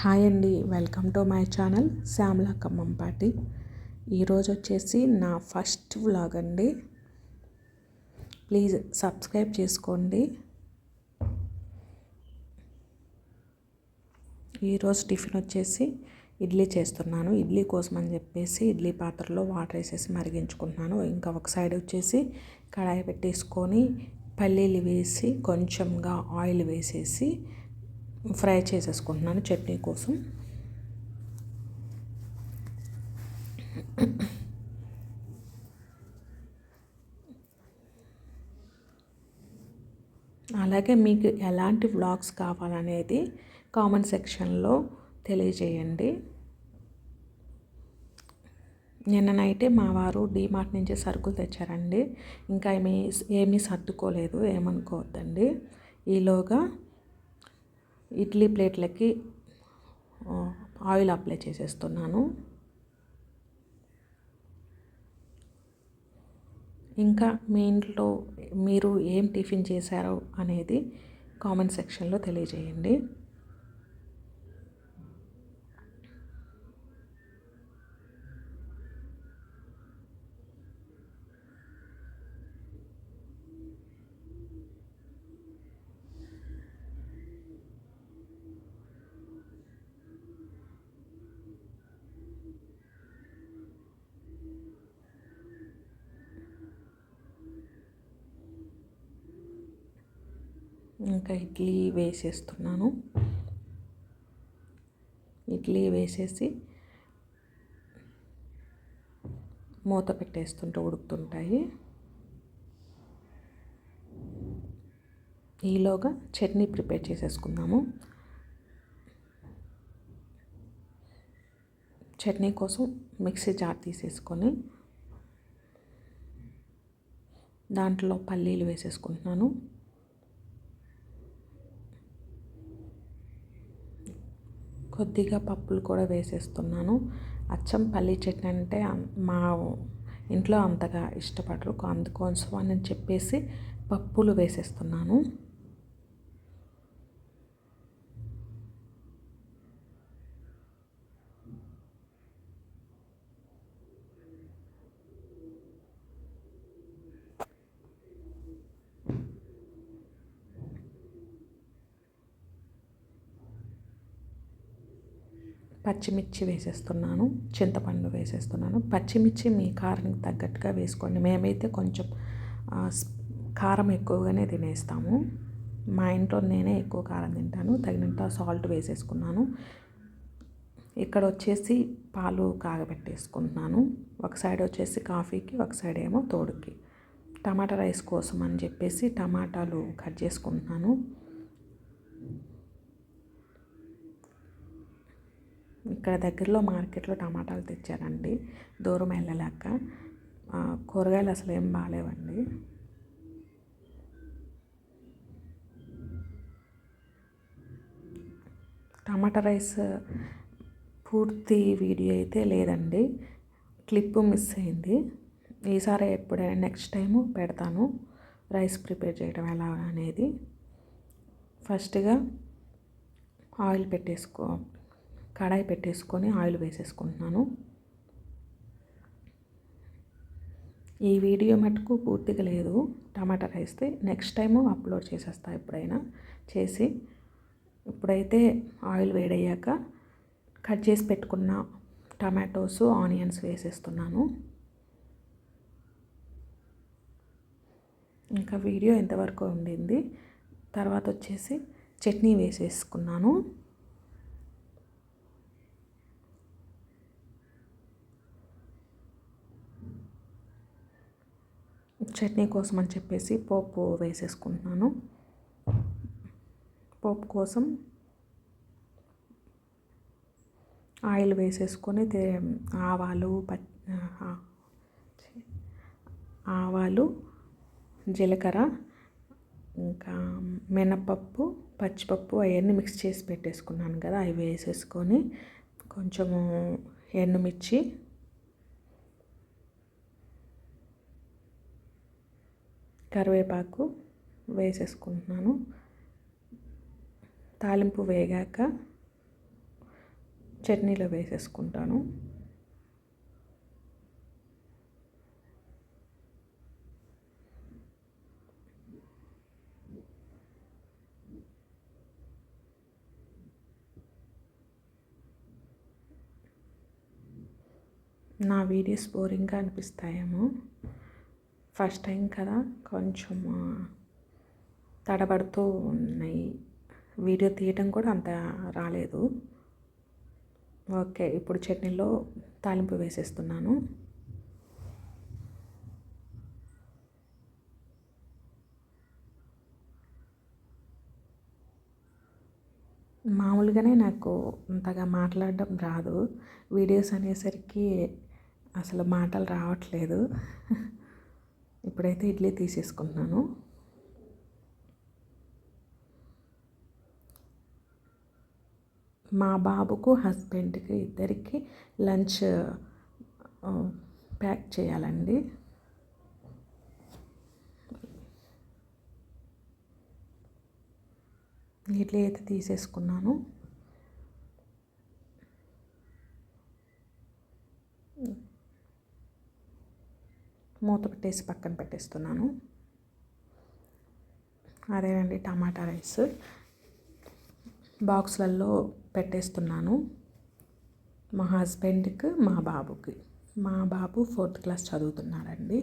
Hi అండి welcome to my channel Shyamala Khammampati ఈరోజు వచ్చేసి నా ఫస్ట్ వ్లాగ్ అండి. ప్లీజ్ సబ్స్క్రైబ్ చేసుకోండి. ఈరోజు టిఫిన్ వచ్చేసి ఇడ్లీ చేస్తున్నాను. ఇడ్లీ కోసం అని చెప్పేసి ఇడ్లీ పాత్రలో వాటర్ వేసేసి మరిగించుకుంటున్నాను. ఇంకా ఒక సైడ్ వచ్చేసి కడాయి పెట్టేసుకొని పల్లీలు వేసి కొంచెంగా ఆయిల్ వేసేసి ఫ్రై చేసేసుకుంటున్నాను చట్నీ కోసం. అలాగే మీకు ఎలాంటి వ్లాగ్స్ కావాలనేది కామెంట్ సెక్షన్లో తెలియజేయండి. నిన్న నైటే మా వారు డీమార్ట్ నుంచి సరుకులు తెచ్చారండి. ఇంకా ఏమీ ఏమీ సర్దుకోలేదు ఏమనుకోవద్దండి. ఈలోగా ఇడ్లీ ప్లేట్లకి ఆయిల్ అప్లై చేసేస్తున్నాను. ఇంకా మీ ఇంట్లో మీరు ఏం టిఫిన్ చేశారో అనేది కామెంట్ సెక్షన్లో తెలియజేయండి. ఇంకా ఇడ్లీ వేసేస్తున్నాను. ఇడ్లీ వేసేసి మూత పెట్టేస్తుంటే ఉడుకుతుంటాయి. ఈలోగా చట్నీ ప్రిపేర్ చేసేసుకుందాము. చట్నీ కోసం మిక్సీ జార్ తీసేసుకొని దాంట్లో పల్లీలు వేసేసుకుంటున్నాను. కొద్దిగా పప్పులు కూడా వేసేస్తున్నాను. అచ్చం పల్లీ చట్నీ అంటే మా ఇంట్లో అంతగా ఇష్టపడరు. అందుకోసం అని చెప్పేసి పప్పులు వేసేస్తున్నాను. పచ్చిమిర్చి వేసేస్తున్నాను చింతపండు వేసేస్తున్నాను. పచ్చిమిర్చి మీ కారానికి తగ్గట్టుగా వేసుకోండి. మేమైతే కొంచెం కారం ఎక్కువగానే తినేస్తాము. మా ఇంట్లో నేనే ఎక్కువ కారం తింటాను. తగినంత సాల్ట్ వేసేసుకున్నాను. ఇక్కడ వచ్చేసి పాలు కాగబెట్టేసుకుంటున్నాను. ఒక సైడ్ వచ్చేసి కాఫీకి ఒక సైడ్ ఏమో తోడుకి. టమాటా రైస్ కోసం అని చెప్పేసి టమాటాలు కట్ చేసుకుంటున్నాను. ఇక్కడ దగ్గరలో మార్కెట్లో టమాటాలు తెచ్చారండి. దూరం వెళ్ళలేక. కూరగాయలు అసలు ఏం బాగాలేవండి టమాటా రైస్ పూర్తి వీడియో అయితే లేదండి. క్లిప్ మిస్ అయింది. ఈసారి ఎప్పుడైనా నెక్స్ట్ టైము పెడతాను. రైస్ ప్రిపేర్ చేయడం ఎలా అనేది. ఫస్ట్గా ఆయిల్ పెట్టేసుకో కడాయి పెట్టేసుకొని ఆయిల్ వేసేసుకుంటున్నాను. ఈ వీడియో మటుకు పూర్తిగా లేదు. Tomato rice next time upload చేసేస్తా ఎప్పుడైనా చేసి. ఇప్పుడైతే ఆయిల్ వేడయ్యాక కట్ చేసి పెట్టుకున్న టమాటోస్ ఆనియన్స్ వేసేస్తున్నాను. ఇంకా వీడియో ఎంతవరకు ఉండింది? తర్వాత వచ్చేసి చట్నీ వేసేసుకున్నాను. చట్నీ కోసం అని చెప్పేసి పోపు వేసేసుకుంటున్నాను. పోపు కోసం ఆయిల్ వేసేసుకొని ఆవాలు ఆవాలు జీలకర్ర ఇంకా మినపప్పు పచ్చిపప్పు అవన్నీ మిక్స్ చేసి పెట్టేసుకున్నాను కదా అవి వేసేసుకొని కొంచెము ఎండుమిర్చి కరివేపాకు వేసేసుకుంటున్నాను. తాలింపు వేగాక చట్నీలో వేసేసుకుంటాను. నా వీడియోస్ బోరింగ్గా అనిపిస్తాయేమో. ఫస్ట్ టైం కదా కొంచెం తడబడుతూ ఉన్నాయి. వీడియో తీయటం కూడా అంత రాలేదు. ఓకే ఇప్పుడు చట్నీలో తాలింపు వేసేస్తున్నాను. మామూలుగానే నాకు అంతగా మాట్లాడడం రాదు. వీడియోస్ అనేసరికి అసలు మాటలు రావట్లేదు. ఇప్పుడైతే ఇడ్లీ తీసేసుకుంటున్నాను. మా బాబుకు హస్బెండ్కి ఇద్దరికి లంచ్ ప్యాక్ చేయాలండి. ఇడ్లీ అయితే తీసేసుకున్నాను. మూత పెట్టేసి పక్కన పెట్టేస్తున్నాను. అదేనండి టమాటా రైస్. బాక్స్లలో పెట్టేస్తున్నాను. మా హస్బెండ్కి మా బాబుకి. మా బాబు ఫోర్త్ క్లాస్ చదువుతున్నాడండి.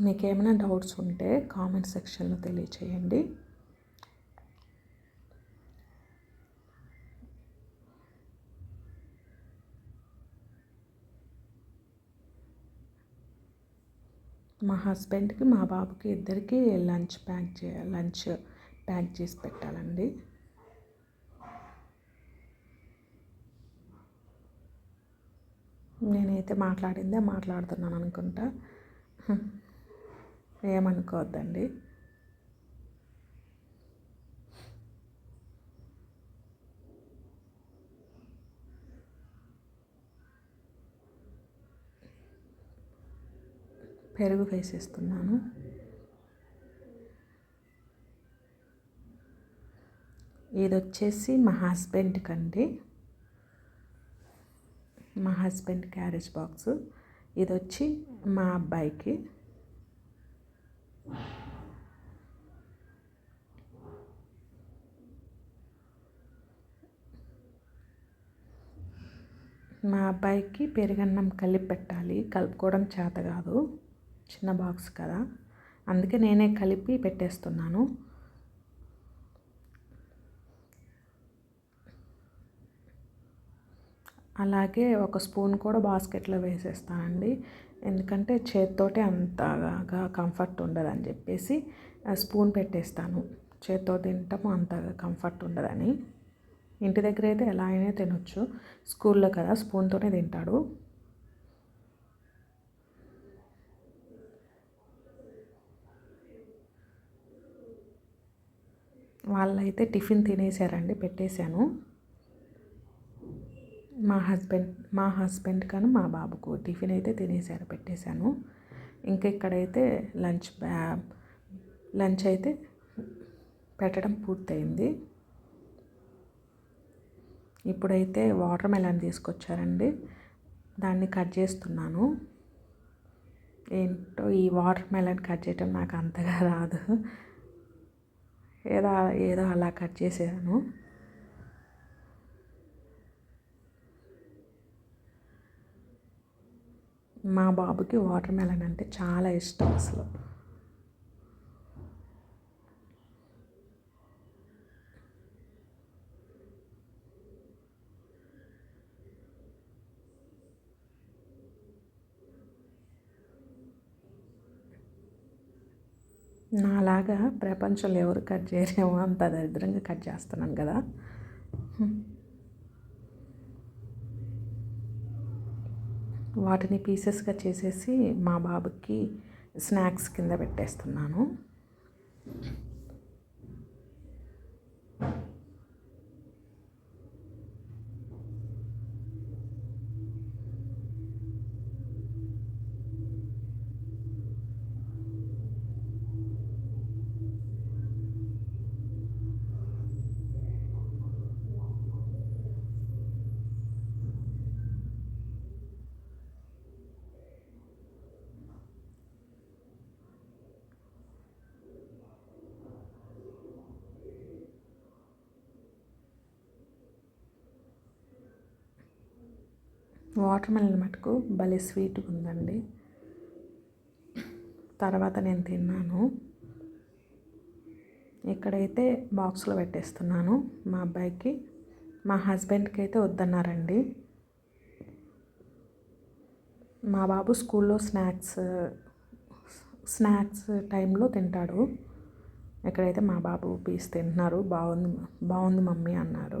మీకేమైనా డౌట్స్ ఉంటే కామెంట్ సెక్షన్లో తెలియచేయండి. మా హస్బెండ్కి మా బాబుకి ఇద్దరికి లంచ్ ప్యాక్ చే లంచ్ ప్యాక్ చేసి పెట్టాలండి. నేనైతే మాట్లాడిందే మాట్లాడుతున్నాను అనుకుంటా. ఏమనుకోవద్దండి పెరుగు వేసేస్తున్నాను. ఇది వచ్చేసి మా హస్బెండ్కి అండి మా హస్బెండ్ క్యారేజ్ బాక్స్. ఇది వచ్చి మా అబ్బాయికి. మా అబ్బాయికి పెరుగన్నం కలిపి పెట్టాలి కలుపుకోవడం చేత కాదు. చిన్న బాక్స్ కదా? అందుకే నేనే కలిపి పెట్టేస్తున్నాను. అలాగే ఒక స్పూన్ కూడా బాస్కెట్లో వేసేస్తానండి. ఎందుకంటే చేత్తోటే అంతగా కంఫర్ట్ ఉండదని చెప్పేసి స్పూన్ పెట్టేస్తాను. చేత్తో తింటాము అంతగా కంఫర్ట్ ఉండదని. ఇంటి దగ్గర అయితే ఎలా అయినా తినొచ్చు. స్కూల్లో కదా స్పూన్తోనే తింటాడు. వాళ్ళైతే టిఫిన్ తినేసారండి పెట్టేశాను. మా హస్బెండ్ మా హస్బెండ్ కానీ మా బాబుకు టిఫిన్ అయితే తినేసారు పెట్టేశాను. ఇంకా ఇక్కడైతే లంచ్ బ్యా లంచ్ అయితే పెట్టడం పూర్తయింది. ఇప్పుడైతే వాటర్ మెలన్ తీసుకొచ్చారండి. దాన్ని కట్ చేస్తున్నాను. ఏంటో ఈ వాటర్ మెలన్ కట్ చేయటం నాకు అంతగా రాదు. ఏదో ఏదో అలా కట్ చేసాను మా బాబుకి వాటర్ మెలన్ అంటే చాలా ఇష్టం అసలు. నాలాగా ప్రపంచంలో ఎవరు కట్ చేయలేమో అంత దరిద్రంగా కట్ చేస్తున్నాను కదా. వాటిని పీసెస్గా చేసేసి మా బాబుకి స్నాక్స్ కింద పెట్టేస్తున్నాను. వాటర్ మెలన్ మటుకు భలే స్వీట్గా ఉందండి తర్వాత నేను తిన్నాను. ఇక్కడైతే బాక్స్లో పెట్టేస్తున్నాను మా అబ్బాయికి. మా హస్బెండ్కి అయితే వద్దన్నారండి. మా బాబు స్కూల్లో స్నాక్స్ స్నాక్స్ టైంలో తింటాడు. ఇక్కడైతే మా బాబు పీస్ తింటున్నారు. బాగుంది బాగుంది మమ్మీ అన్నారు.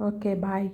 Okay bye